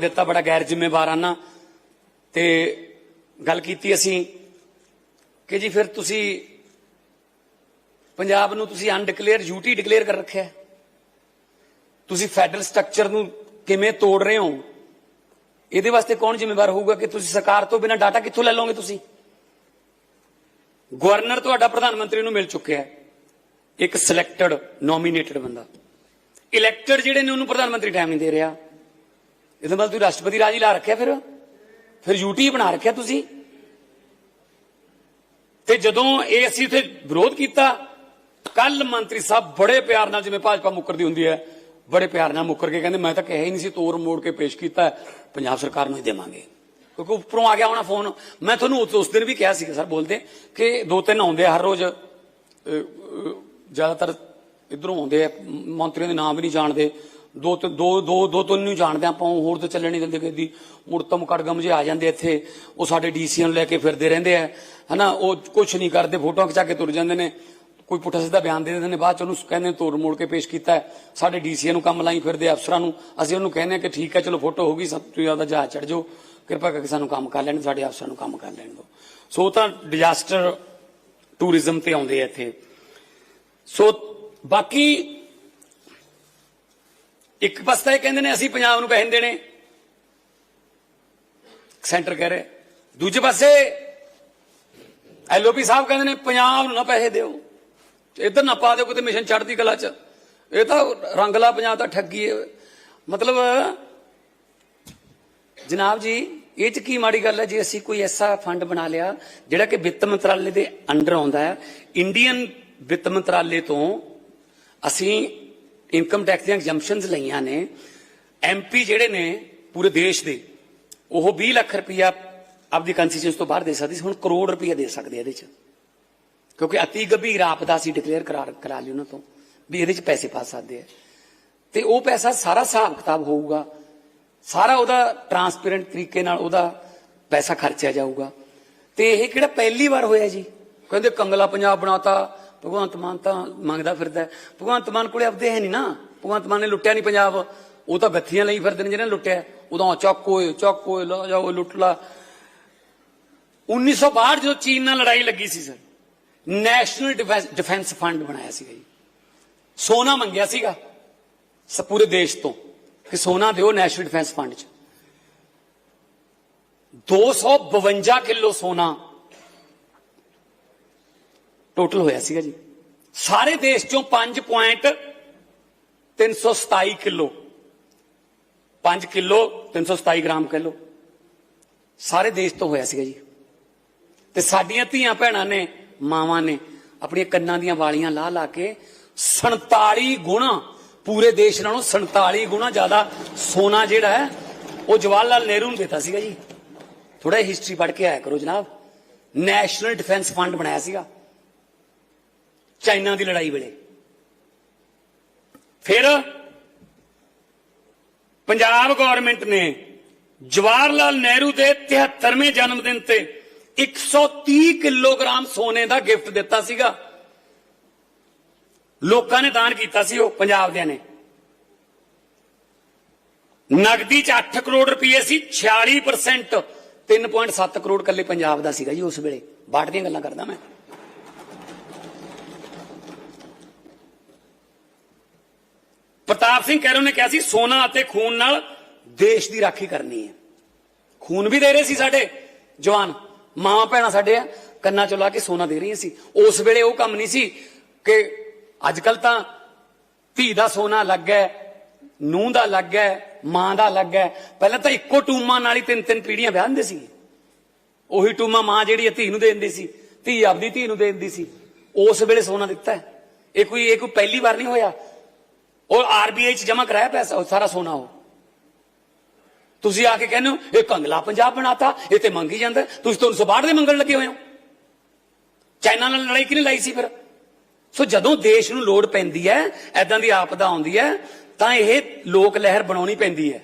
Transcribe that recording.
ਦਿੱਤਾ ਬੜਾ ਗੈਰ ਜ਼ਿੰਮੇਵਾਰਾਨਾ ਤੇ ਗੱਲ ਕੀਤੀ ਅਸੀਂ ਕਿ ਜੀ ਫਿਰ ਤੁਸੀਂ ਪੰਜਾਬ ਨੂੰ ਤੁਸੀਂ ਅਨਡਿਕਲੇਅਰ ਯੂਟੀ ਡਿਕਲੇਅਰ ਕਰ ਰੱਖਿਆ। ਤੁਸੀਂ ਫੈਡਰਲ ਸਟਰਕਚਰ ਨੂੰ ਕਿਵੇਂ ਤੋੜ ਰਹੇ ਹੋ? ਇਹਦੇ ਵਾਸਤੇ ਕੌਣ ਜ਼ਿੰਮੇਵਾਰ ਹੋਊਗਾ ਕਿ ਤੁਸੀਂ ਸਰਕਾਰ ਤੋਂ ਬਿਨਾਂ ਡਾਟਾ ਕਿੱਥੋਂ ਲੈ ਲਓਗੇ ਤੁਸੀਂ? ਗਵਰਨਰ ਤੁਹਾਡਾ ਪ੍ਰਧਾਨ ਮੰਤਰੀ ਨੂੰ ਮਿਲ ਚੁੱਕਿਆ ਹੈ। ਇੱਕ ਸਿਲੈਕਟਡ ਨੋਮੀਨੇਟਡ ਬੰਦਾ। ਇਲੈਕਟਡ ਜਿਹੜੇ ਨੇ ਉਹਨੂੰ ਪ੍ਰਧਾਨ ਮੰਤਰੀ ਟਾਈਮ ਨਹੀਂ ਦੇ ਰਿਹਾ। ਇਹਦੇ ਮਤਲਬ ਤੁਸੀਂ ਰਾਸ਼ਟਰਪਤੀ ਰਾਜ ਹੀ ਲਾ ਰੱਖਿਆ ਫਿਰ? ਫਿਰ ਯੂਟੀ ਬਣਾ ਰੱਖਿਆ ਤੁਸੀਂ? ਤੇ ਜਦੋਂ ਇਹ ਅਸੀਂ ਉਥੇ ਵਿਰੋਧ ਕੀਤਾ ਕੱਲ ਮੰਤਰੀ ਸਾਹਿਬ ਬੜੇ ਪਿਆਰ ਨਾਲ ਜਿਵੇਂ ਭਾਜਪਾ ਮੁੱਕਰਦੀ ਹੁੰਦੀ ਹੈ, ਬੜੇ ਪਿਆਰ ਨਾਲ ਮੁੱਕਰ ਕੇ ਕਹਿੰਦੇ, ਮੈਂ ਤਾਂ ਕਿਹਾ ਹੀ ਨਹੀਂ ਸੀ, ਤੋੜ ਮੋੜ ਕੇ ਪੇਸ਼ ਕੀਤਾ ਪੰਜਾਬ ਸਰਕਾਰ ਨੂੰ ਹੀ ਦੇਵਾਂਗੇ। ਕਿਉਂਕਿ ਉੱਪਰੋਂ ਆ ਗਿਆ ਹੋਣਾ ਫੋਨ। ਮੈਂ ਤੁਹਾਨੂੰ ਉਸ- ਦਿਨ ਵੀ ਕਿਹਾ ਸੀ ਸਰ ਬੋਲਦੇ, ਕਿ ਦੋ ਤਿੰਨ ਆਉਂਦੇ ਆ ਹਰ ਰੋਜ਼ ਜ਼ਿਆਦਾਤਰ ਇਧਰੋਂ ਆਉਂਦੇ ਆ, ਮੰਤਰੀਆਂ ਦੇ ਨਾਮ ਵੀ ਨਹੀਂ ਜਾਣਦੇ। ਦੋ ਤਿੰਨ, ਦੋ ਦੋ ਦੋ ਤਿੰਨ ਨੂੰ ਜਾਣਦੇ ਆਪਾਂ, ਉਹ ਹੋਰ ਤਾਂ ਚੱਲਣ ਨਹੀਂ ਦਿੰਦੇ ਕਦੀ ਮੁਰਤਮ ਕੜਗਮ ਜੇ ਆ ਜਾਂਦੇ ਇੱਥੇ, ਉਹ ਸਾਡੇ ਡੀਸੀਆਂ ਨੂੰ ਲੈ ਕੇ ਫਿਰਦੇ ਰਹਿੰਦੇ ਆ, ਹਨਾ? ਉਹ ਕੁਝ ਨਹੀਂ ਕਰਦੇ, ਫੋਟੋਆਂ ਖਿਚਾ ਕੇ ਤੁਰ ਜਾਂਦੇ ਨੇ। ਕੋਈ ਪੁੱਠਾ ਸਿੱਧਾ ਬਿਆਨ ਦੇ ਦਿੰਦੇ ਨੇ, ਬਾਅਦ ਚ ਉਹਨੂੰ ਕਹਿੰਦੇ ਨੇ, ਤੋੜ ਮੋੜ ਕੇ ਪੇਸ਼ ਕੀਤਾ ਹੈ। ਸਾਡੇ ਡੀਸੀਆਂ ਨੂੰ ਕੰਮ ਲਾਈ ਫਿਰਦੇ ਅਫਸਰਾਂ ਨੂੰ। ਅਸੀਂ ਉਹਨੂੰ ਕਹਿੰਦੇ ਆ ਕਿ ਠੀਕ ਹੈ, ਚਲੋ ਫੋਟੋ ਹੋ ਗਈ, ਸਭ ਤੋਂ ਜ਼ਿਆਦਾ ਜਹਾਜ਼ ਚੜ ਜਾਓ। ਕਿਰਪਾ ਕਰਕੇ ਸਾਨੂੰ ਕੰਮ ਕਰ ਲੈਣ, ਸਾਡੇ ਅਫਸਰਾਂ ਨੂੰ ਕੰਮ ਕਰ ਲੈਣ ਦਿਓ। ਸੋ ਤਾਂ ਡਿਜ਼ਾਸਟਰ ਟੂਰਿਜ਼ਮ ਤੇ ਆਉਂਦੇ ਆ ਇੱਥੇ। ਸੋ ਬਾਕੀ ਇੱਕ ਪਾਸੇ ਇਹ ਕਹਿੰਦੇ ਨੇ, ਅਸੀਂ ਪੰਜਾਬ ਨੂੰ ਪੈਸੇ ਦੇਣੇ। ਸੈਂਟਰ ਕਹਿ ਰਿਹਾ। ਦੂਜੇ ਪਾਸੇ ਐਲਓਪੀ ਸਾਹਿਬ ਕਹਿੰਦੇ ਨੇ, ਪੰਜਾਬ ਨੂੰ ਨਾ ਪੈਸੇ ਦਿਓ। ਇੱਧਰ ਨਾ ਪਾ ਦਿਓ ਕਿਤੇ ਮਿਸ਼ਨ ਚੜ੍ਹਦੀ ਕਲਾ ਚ। ਇਹ ਤਾਂ ਰੰਗਲਾ ਪੰਜਾਬ ਤਾਂ ਠੱਗੀ ਹੈ ਮਤਲਬ, ਜਨਾਬ ਜੀ, ਇਹ ਚ ਕੀ ਮਾੜੀ ਗੱਲ ਹੈ? ਜੇ ਅਸੀਂ ਕੋਈ ਐਸਾ ਫੰਡ ਬਣਾ ਲਿਆ, ਜਿਹੜਾ ਕਿ ਵਿੱਤ ਮੰਤਰਾਲੇ ਦੇ ਅੰਡਰ ਆਉਂਦਾ ਹੈ, ਇੰਡੀਅਨ ਵਿੱਤ ਮੰਤਰਾਲੇ ਤੋਂ ਅਸੀਂ ਇਨਕਮ ਟੈਕਸ ਦੀਆਂ ਐਗਜ਼ੈਂਪਸ਼ਨਸ ਲਈਆਂ ਨੇ ਐਮਪੀ ਜਿਹੜੇ ਨੇ ਪੂਰੇ ਦੇਸ਼ ਦੇ, ਉਹ 20 ਲੱਖ ਰੁਪਇਆ ਆਪਦੀ ਕੰਸਟੀਚੁਐਂਸ ਤੋਂ ਬਾਹਰ ਦੇ ਸਕਦੀ ਸੀ, ਹੁਣ ਕਰੋੜ ਰੁਪਇਆ ਦੇ ਸਕਦੇ ਇਹਦੇ ਚ। ਕਿਉਂਕਿ ਅਤੀ ਗੰਭੀਰ ਆਪਦਾ ਅਸੀਂ ਡਿਕਲੇਅਰ ਕਰਾ ਕਰਾ ਲਈ ਉਹਨਾਂ ਤੋਂ, ਵੀ ਇਹਦੇ ਚ ਪੈਸੇ ਪਾ ਸਕਦੇ ਆ। ਤੇ ਉਹ ਪੈਸਾ ਸਾਰਾ ਹਿਸਾਬ ਕਿਤਾਬ ਹੋਊਗਾ, ਸਾਰਾ ਉਹਦਾ ਟਰਾਂਸਪੇਰੈਂਟ ਤਰੀਕੇ ਨਾਲ ਉਹਦਾ ਪੈਸਾ ਖਰਚਿਆ ਜਾਊਗਾ। ਤੇ ਇਹ ਕਿਹੜਾ ਪਹਿਲੀ ਵਾਰ ਹੋਇਆ ਜੀ? ਕਹਿੰਦੇ ਕੰਗਲਾ ਪੰਜਾਬ ਬਣਾਤਾ ਭਗਵੰਤ ਮਾਨ ਤਾਂ ਮੰਗਦਾ ਫਿਰਦਾ ਹੈ। ਭਗਵੰਤ ਮਾਨ ਕੋਲੇ ਆਪਦੇ ਹੈ ਨਹੀਂ ਨਾ। ਭਗਵੰਤ ਮਾਨ ਨੇ ਲੁੱਟਿਆ ਨਹੀਂ ਪੰਜਾਬ। ਉਹ ਤਾਂ ਗੱਥੀਆਂ ਲਈ ਫਿਰਦੇ ਨੇ ਜਿਹਨਾਂ ਨੇ ਲੁੱਟਿਆ। ਉਦੋਂ ਚੱਕ ਓਏ ਚੱਕ ਓਏ, ਲਾ ਜਾਓ ਲੁੱਟ ਲਾ। 1962 ਜਦੋਂ ਚੀਨ ਨਾਲ ਲੜਾਈ ਲੱਗੀ ਸੀ ਸਰ, ਨੈਸ਼ਨਲ ਡਿਫੈਂਸ ਫੰਡ ਬਣਾਇਆ ਸੀਗਾ ਜੀ। ਸੋਨਾ ਮੰਗਿਆ ਸੀਗਾ ਸ, ਪੂਰੇ ਦੇਸ਼ ਤੋਂ। ਕਿ ਸੋਨਾ ਦਿਓ ਨੈਸ਼ਨਲ ਡਿਫੈਂਸ ਫੰਡ 'ਚ। 252 ਕਿਲੋ ਸੋਨਾ ਟੋਟਲ ਹੋਇਆ ਸੀਗਾ ਜੀ। ਸਾਰੇ ਦੇਸ਼ ਚੋਂ 5.327 ਕਿਲੋ 5 ਕਿਲੋ 327 ਗ੍ਰਾਮ ਕਿਲੋ ਸਾਰੇ ਦੇਸ਼ ਤੋਂ ਹੋਇਆ ਸੀਗਾ ਜੀ। ਤੇ ਸਾਡੀਆਂ ਧੀਆਂ ਭੈਣਾਂ ਨੇ, ਮਾਵਾਂ ਨੇ ਆਪਣੀਆਂ ਕੰਨਾਂ ਦੀਆਂ ਵਾਲੀਆਂ ਲਾ ਲਾ ਕੇ 47 ਗੁਣਾ, ਪੂਰੇ ਦੇਸ਼ ਨਾਲੋਂ 47 ਗੁਣਾ ਜ਼ਿਆਦਾ ਸੋਨਾ ਜਿਹੜਾ ਹੈ, ਉਹ ਜਵਾਹਰ ਲਾਲ ਨਹਿਰੂ ਨੂੰ ਦਿੱਤਾ ਸੀਗਾ ਜੀ। ਥੋੜਾ ਹਿਸਟਰੀ ਪੜ੍ਹ ਕੇ ਆਇਆ ਕਰੋ ਜਨਾਬ। ਨੈਸ਼ਨਲ ਡਿਫੈਂਸ ਫੰਡ ਬਣਾਇਆ ਸੀਗਾ। ਚਾਈਨਾ ਦੀ ਲੜਾਈ ਵੇਲੇ। ਫਿਰ ਪੰਜਾਬ ਗਵਰਨਮੈਂਟ ਨੇ ਜਵਾਹਰ ਲਾਲ ਨਹਿਰੂ ਦੇ 73ਵੇਂ ਜਨਮ ਦਿਨ ਤੇ 130 ਕਿਲੋਗ੍ਰਾਮ ਸੋਨੇ ਦਾ ਗਿਫਟ ਦਿੱਤਾ ਸੀਗਾ। ਲੋਕਾਂ ਨੇ ਦਾਨ ਕੀਤਾ ਸੀ ਉਹ, ਪੰਜਾਬ ਦਿਆਂ ਨੇ। ਨਗਦੀ ਚ 8 ਕਰੋੜ ਰੁਪਏ ਸੀ 46% 3.7 ਕਰੋੜ ਕੱਲੇ ਪੰਜਾਬ ਦਾ ਸੀਗਾ ਜੀ ਉਸ ਵੇਲੇ। ਬਾਟ ਦੀਆਂ ਗੱਲਾਂ ਕਰਦਾ ਮੈਂ। ਪ੍ਰਤਾਪ ਸਿੰਘ ਕੈਰੋ ਨੇ ਕਿਹਾ ਸੀ, ਸੋਨਾ ਅਤੇ ਖੂਨ ਨਾਲ ਦੇਸ਼ ਦੀ ਰਾਖੀ ਕਰਨੀ ਹੈ। ਖੂਨ ਵੀ ਦੇ ਰਹੇ ਸੀ ਸਾਡੇ ਜਵਾਨ, ਮਾਂ ਭੈਣਾਂ ਸਾਡੇ ਆ, ਕੰਨਾਂ ਚੋਂ ਲਾ ਕੇ ਸੋਨਾ ਦੇ ਰਹੀਆਂ ਸੀ। ਉਸ ਵੇਲੇ ਉਹ ਕੰਮ ਨਹੀਂ ਸੀ ਕਿ ਅੱਜ ਕੱਲ ਤਾਂ ਧੀ ਦਾ ਸੋਨਾ ਲੱਗ ਹੈ, ਨੂੰਹ ਦਾ ਲੱਗ ਹੈ, ਮਾਂ ਦਾ ਲੱਗ ਹੈ। ਪਹਿਲਾਂ ਤਾਂ ਇੱਕੋ ਟੂਮਾ ਨਾਲ ਹੀ ਤਿੰਨ ਤਿੰਨ ਪੀੜੀਆਂ ਵਿਆਹ ਹੁੰਦੇ ਸੀ। ਉਹੀ ਟੂਮਾ ਮਾਂ ਜਿਹੜੀ ਹੈ ਧੀ ਨੂੰ ਦੇ ਦਿੰਦੀ ਸੀ, ਧੀ ਆਪਦੀ ਧੀ ਨੂੰ ਦੇ ਦਿੰਦੀ ਸੀ। ਉਸ ਵੇਲੇ ਸੋਨਾ ਦਿੱਤਾ ਇਹ ਕੋਈ ਇਹ ਕੋਈ ਪਹਿਲੀ ਵਾਰ ਨਹੀਂ ਹੋਇਆ। ਉਹ ਆਰਬੀਆਈ ਚ ਜਮ੍ਹਾਂ ਕਰਾਇਆ ਪੈਸਾ, ਉਹ ਸਾਰਾ ਸੋਨਾ ਉਹ। ਤੁਸੀਂ ਆ ਕੇ ਕਹਿੰਦੇ ਹੋ, ਇਹ ਕੰਗਲਾ ਪੰਜਾਬ ਬਣਾਤਾ, ਇਹ ਤੇ ਮੰਗੀ ਜਾਂਦਾ, ਤੁਸੀਂ ਤੁਹਾਨੂੰ ਸਬਾੜ ਦੇ ਮੰਗਣ ਲੱਗੇ ਹੋਏ ਹੋ। ਚਾਈਨਾ ਨਾਲ ਲੜਾਈ ਕਿਹਨੇ ਲਾਈ ਸੀ ਫਿਰ? ਸੋ ਜਦੋਂ ਦੇਸ਼ ਨੂੰ ਲੋੜ ਪੈਂਦੀ ਹੈ ਐਦਾਂ ਦੀ ਆਪਦਾ ਆਉਂਦੀ ਹੈ, ਤਾਂ ਇਹ ਲੋਕ ਲਹਿਰ ਬਣਾਉਣੀ ਪੈਂਦੀ ਹੈ।